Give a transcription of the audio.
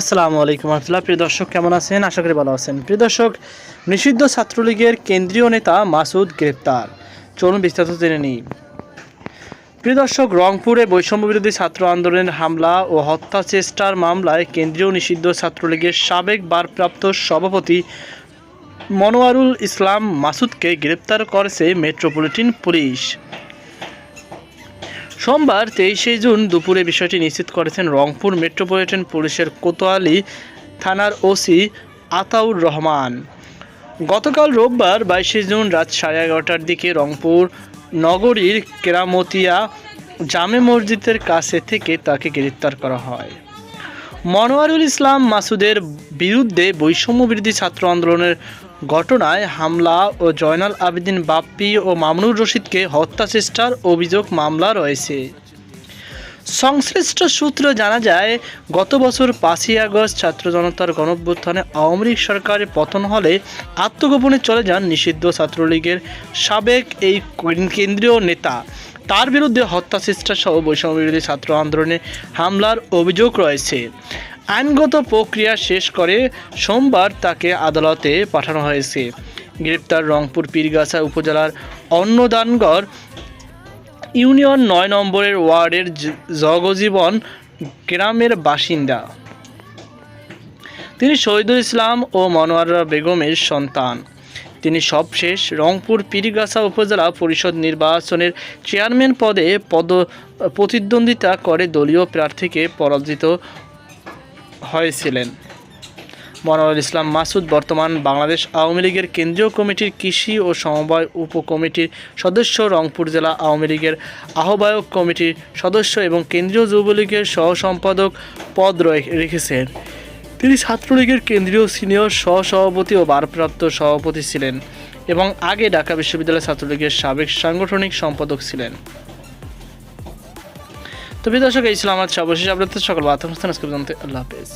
আসসালামু আলাইকুম রহমতুল্লাহ। প্রিয় দর্শক, কেমন আছেন? আশা করি ভালো আছেন। প্রিয় দর্শক, নিষিদ্ধ ছাত্রলীগের কেন্দ্রীয় নেতা মাসুদ গ্রেপ্তার। চলুন বিস্তারিত জেনে নিই। প্রিয় দর্শক, রংপুরে বৈষম্য বিরোধী ছাত্র আন্দোলনের হামলা ও হত্যা চেষ্টার মামলায় কেন্দ্রীয় নিষিদ্ধ ছাত্রলীগের সাবেক বারপ্রাপ্ত সভাপতি মনোয়ারুল ইসলাম মাসুদকে গ্রেপ্তার করেছে মেট্রোপলিটন পুলিশ। সোমবার তেইশে জুন দুপুরে বিষয়টি নিশ্চিত করেছেন রংপুর মেট্রোপলিটন পুলিশের কোতোয়ালি থানার ওসি আতাউর রহমান। গতকাল রোববার বাইশে জুন রাত সাড়ে এগারোটার দিকে রংপুর নগরীর কেরামতিয়া জামে মসজিদের কাছে থেকে তাকে গ্রেপ্তার করা হয়। মনোয়ারুল ইসলাম মাসুদের বিরুদ্ধে বৈষম্য বিরোধী ছাত্র আন্দোলনের ঘটনায় হামলা ও জয়নাল আবেদিন বাপ্পি ও মামুনুর রশিদকে হত্যা চেষ্টার অভিযোগ মামলা রয়েছে। সংশ্লিষ্ট সূত্র জানা যায়, গত বছর পাঁচই আগস্ট ছাত্র জনতার গণভ্যুত্থানে আওয়ামী লীগ সরকারের পতন হলে আত্মগোপনে চলে যান নিষিদ্ধ ছাত্রলীগের সাবেক এই কেন্দ্রীয় নেতা। তার বিরুদ্ধে হত্যা চেষ্টা সহ বৈষম্য বিরোধী ছাত্র আন্দোলনে হামলার অভিযোগ রয়েছে। আইনগত প্রক্রিয়া শেষ করে সোমবার তাকে আদালতে পাঠানো হয়েছে। গ্রেপ্তার রংপুর পীরগাছা উপজেলার অন্নদানগড় ইউনিয়ন নয় নম্বরের ওয়ার্ডের জগজীবন গ্রামের বাসিন্দা। তিনি শহীদুল ইসলাম ও মনোয়ারা বেগমের সন্তান। তিনি সবশেষ রংপুর পীরগাছা উপজেলা পরিষদ নির্বাচনের চেয়ারম্যান পদে পদ প্রতিদ্বন্দ্বিতা করে দলীয় প্রার্থীকে পরাজিত হয়েছিলেন। মনোয়ার ইসলাম মাসুদ বর্তমান বাংলাদেশ আওয়ামী লীগের কেন্দ্রীয় কমিটির কৃষি ও সমবায় উপকমিটির সদস্য, রংপুর জেলা আওয়ামী লীগের আহ্বায়ক কমিটির সদস্য এবং কেন্দ্রীয় যুবলীগের সহ সম্পাদক পদ রেখেছেন। তিনি ছাত্রলীগের কেন্দ্রীয় সিনিয়র সহসভাপতি ও ভারপ্রাপ্ত সভাপতি ছিলেন এবং আগে ঢাকা বিশ্ববিদ্যালয় ছাত্রলীগের সাবেক সাংগঠনিক সম্পাদক ছিলেন। তো প্রিয় দর্শক, এই ছিল আমার সর্বশেষ আপনাদের সকল আত্মস্থান আজকে পর্যন্ত আল্লাহ হাফেজ।